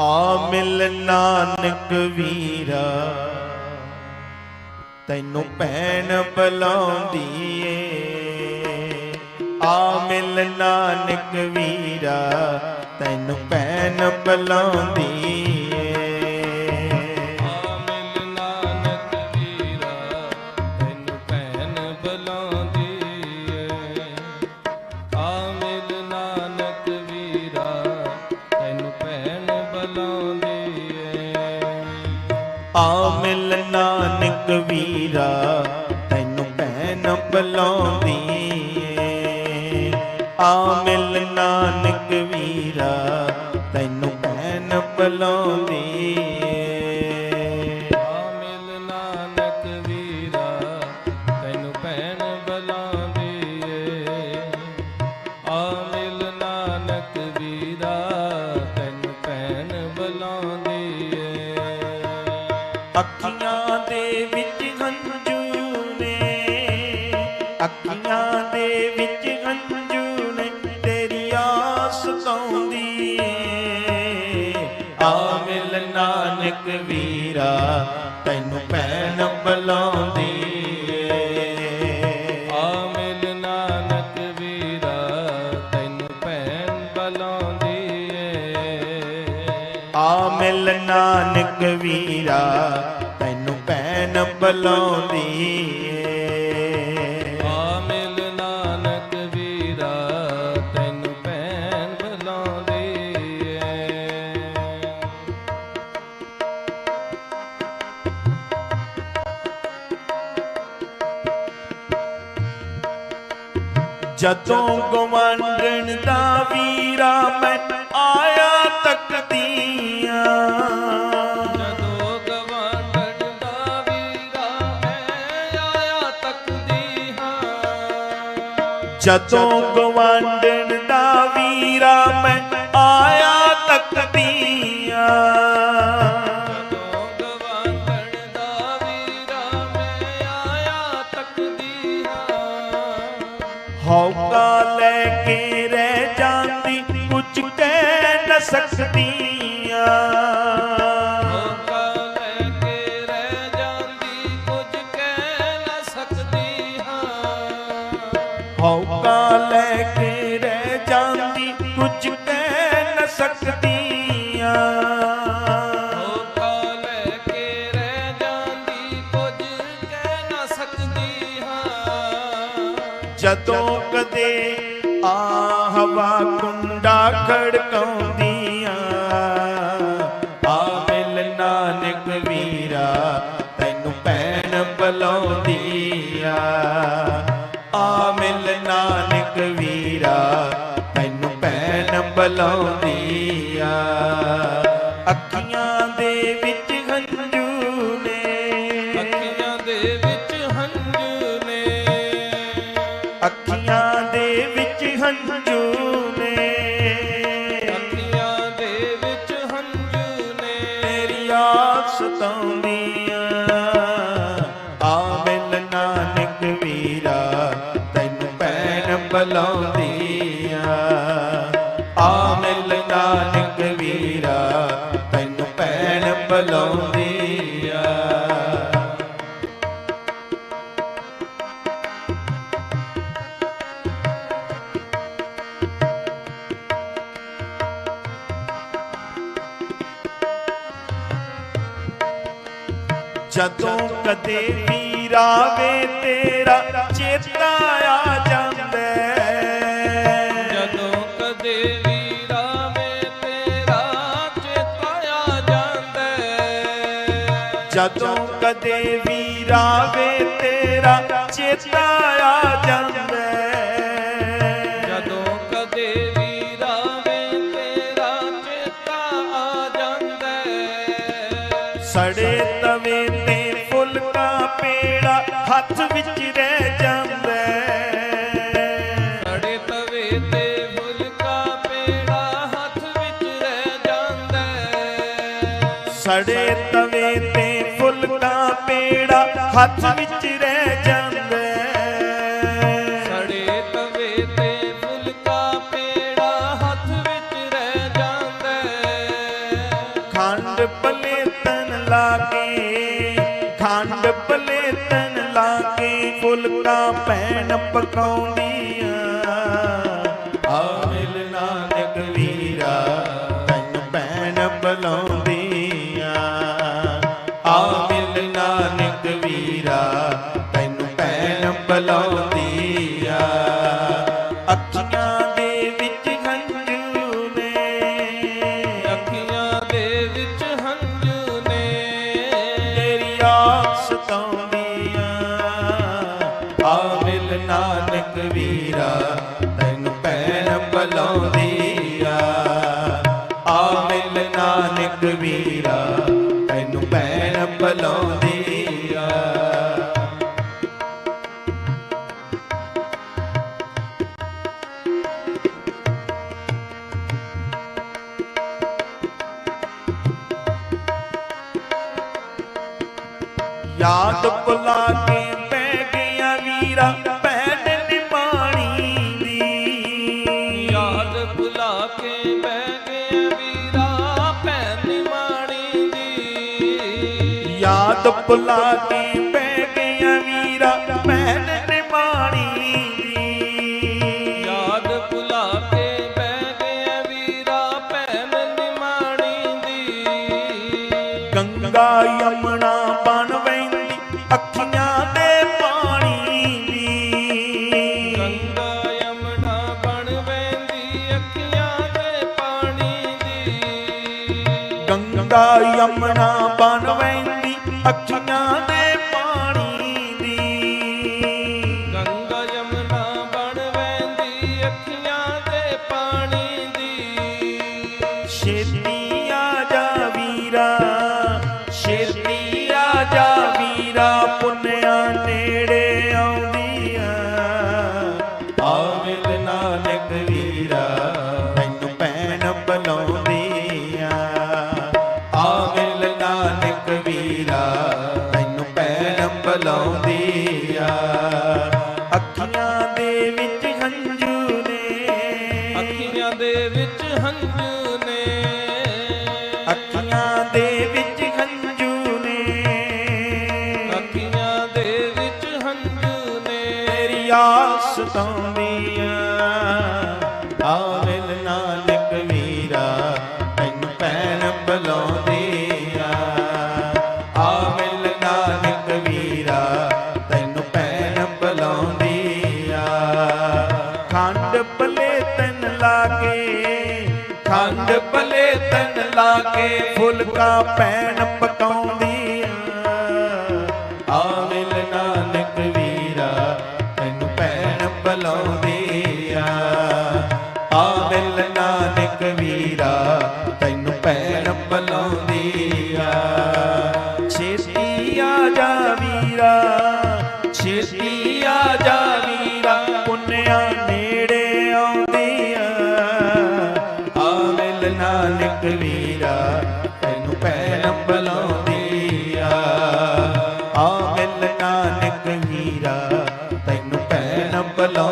ਆ ਮਿਲ ਨਾਨਕ ਵੀਰਾ, ਤੈਨੂੰ ਭੈਣ ਬੁਲਾਉਂਦੀ ਏ ਆ ਮਿਲ ਨਾਨਕ ਵੀਰਾ, ਤੈਨੂੰ ਭੈਣ ਬੁਲਾਉਂਦੀ ਆ ਮਿਲ ਨਾਨਕ ਵੀਰਾ, ਤੈਨੂੰ ਭੈਣ ਬੁਲਾਉਂਦੀ ਏ। ਆ ਮਿਲ ਨਾਨਕ ਵੀਰਾ, ਤੈਨੂੰ ਭੈਣ ਬੁਲਾਉਂਦੀ ਅੱਖੀਆਂ ਦੇ ਵਿੱਚ ਹੰਝੂ ਨੇ। ਅੱਖੀਆਂ ਦੇ ਵਿੱਚ ਹੰਝੂ ਨੇ, ਤੇਰੀ ਆਸ ਤਾਉਂਦੀ ਏ। ਆ ਮਿਲ ਨਾਨਕ ਵੀਰਾ, ਤੈਨੂੰ ਭੈਣ ਬੁਲਾਉਂਦੀ ਨਾਨਕ ਵੀਰਾ ਤੈਨੂੰ ਭੈਣ ਬੁਲਾਉਂਦੀ ਏ। ਨਾਨਕ ਵੀਰਾ ਤੈਨੂੰ ਭੈਣ ਬੁਲਾਉਂਦੀ ਏ। ਜਦੋਂ ਗਵਾਂਢਣ ਦਾ ਵੀਰਾ ਮੈਂ ਆਇਆ ਜਦੋਂ ਗਵਾਂਢਣ ਦਾ ਵੀਰਾ ਮੈਂ ਆਇਆ ਤੱਕਦੀਆਂ। ਜਦੋਂ ਗਵਾਂਢਣ ਦਾ ਵੀਰਾ ਮੈਂ ਆਇਆ ਤੱਕਦੀ ਹੌਕਾ ਲੈ ਕੇ ਰਹਿ ਜਾਂਦੀ ਕੁਝ ਕਹਿ ਨਾ ਸਕਦੀਆਂ ਜਾਂਦੀ ਕਦੇ ਆ ਹਵਾ ਕੁੰਡਾ ਖੜਕਾਉਂਦੀਆਂ ਆ ਮਿਲ ਨਾਨਕ ਵੀਰਾ ਤੈਨੂੰ ਭੈਣ ਬੁਲਾਉਂਦੀਆਂ। ਆ ਮਿਲ ਨਾਨਕ ਵੀਰਾ ਤੈਨੂੰ ਭੈਣ ਬੁਲਾਉਂਦੀਆਂ। ਅੱਖੀਆਂ ਦੇ ਵਿੱਚ ਹੰਝੂ ਨੇ। ਅੱਖੀਆਂ ਦੇ ਵਿੱਚ ਹੰਝੂ ਨੇ। ਅੱਖੀਆਂ ਦੇ ਵਿੱਚ ਹੰਝੂ ਨੇ। ਅੱਖੀਆਂ ਦੇ ਵਿੱਚ ਹੰਝੂ ਨੇ। ਤੇਰੀ ਆਸ ਸਤਾਉਂਦੀਆਂ ਭੈਣ ਬੁਲਾਉਂਦੀਆਂ ਜਦੋਂ ਕਦੇ ਵੀਰਾ ਤੇਰਾ ਚੇਤਾ ਆ ਜਾਂਦਾ। ਵੀਰਾ ਵੇ ਤੇਰਾ ਚੇਤਾ ਆ ਜਾਂਦਾ। ਜਦੋਂ ਕਦੇ ਵੀਰਾ ਵੇ ਤੇਰਾ ਚੇਤਾ ਆ ਜਾਂਦਾ। ਸੜੇ ਤਵੇ ਤੇ ਫੁਲਕਾ ਪੇੜਾ ਹੱਥ ਵਿੱਚ ਰਹਿ ਜਾਂਦਾ। ਸੜੇ ਤਵੇ ਤੇ ਫੁਲਕਾ ਪੇੜਾ ਹੱਥ ਵਿੱਚ ਰਹਿ ਜਾਂਦਾ ਹੈ। ਸੜੇ ਤੇ ਹੱਥ ਵਿੱਚ ਰਹਿ ਜਾਂਦਾ। ਸੜੇ ਤਵੇ ਤੇ ਫੁਲਕਾ ਪੇੜਾ ਹੱਥ ਵਿੱਚ ਰਹਿ ਜਾਂਦਾ। ਖੰਡ ਪਲੇ ਤਨ ਕੇ ਖੰਡ ਪਲੇ ਤਨ ਕੇ ਫੁਲਕਾ ਪੈਣ ਪਕਾਉਂਦੀਆਂ। ਆ ਮਿਲਣਾ ਨਕ ਭੈਣ ਬੁਲਾਉਂਦੀਆਂ। ਅੱਖੀਆਂ ਦੇ ਵਿੱਚ ਹੰਝੂ ਨੇ ਅੱਖੀਆਂ ਦੇ ਵਿੱਚ ਹੰਝੂ ਨੇ ਤੇਰੀ ਆਸ ਸਤਾਉਂਦੀਆਂ। ਆ ਮਿਲ ਨਾਨਕ ਵੀਰਾ ਤੈਨੂੰ ਭੈਣ ਬੁਲਾਉਂਦੀਆਂ। ਆ ਮਿਲ ਨਾਨਕ ਵੀਰਾ ਯਾਦ ਭੁਲਾ ਕੇ ਬਹਿ ਗਿਆ ਵੀਰਾ ਭੈਣ ਨਿਮਾਣੀ ਦੀ। ਯਾਦ ਭੁਲਾ ਕੇ ਬਹਿ ਗਿਆ ਵੀਰਾ ਭੈਣ ਨਿਮਾਣੀ ਦੀ। ਯਾਦ ਭੁਲਾ ਕੇ ਗੰਗਾ ਯਮਨਾ ਬਣ ਵੈਂਦੀ ਅੱਖੀਆਂ ਦੇ ਪਾਣੀ ਦੀ। ਗੰਗਾ ਯਮਨਾ ਬਣ ਵੈਂਦੀ ਅੱਖੀਆਂ ਦੇ ਪਾਣੀ ਦੀ। ਛੇਤੀ ਆ ਜਾ ਵੀਰਾ ਛੇਤੀ ਆ ਜਾ ਵੀਰਾ ਪੁੰਨਿਆ ਨੇੜੇ ਆਉਂਦੀਆਂ। ਆ ਮਿਲ ਨਾਨਕ ਵੀਰਾ। ਹੰਝੂ ਨੇ। ਅੱਖੀਆਂ ਦੇ ਵਿੱਚ ਹੰਝੂ ਨੇ। ਅੱਖੀਆਂ ਦੇ ਵਿੱਚ ਹੰਝੂ ਨੇ। ਤੇਰੀ ਆਸ ਤਾਉਂਦੀਆਂ ਆ ਮਿਲ ਨਾਨਕ ਵੀਰਾ ਤੈਨੂੰ ਭੈਣ ਬੁਲਾਉਂਦੀਆਂ ਤਨ ਲਾਗੇ ਫੁਲਕਾ ਪੈਣ ਪਕਾਉਂਦੀਆਂ ਆ। ਮਿਲ ਨਾਨਕ ਵੀਰਾ, ਤੈਨੂੰ ਭੈਣ ਬੁਲਾਉਂਦੀਆਂ ਆ। ਮਿਲ ਨਾਨਕ ਵੀਰਾ, ਤੈਨੂੰ ਭੈਣ ਬੁਲਾਉਂਦੀਆਂ ਛੇਤੀ ਆ ਜਾ ਵੀਰਾ, ਛੇਤੀ ਆ ਜਾ ਨਾਨਕ ਵੀਰਾ ਤੈਨੂੰ ਭੈਣ ਬੁਲਾਉਂਦੀਆਂ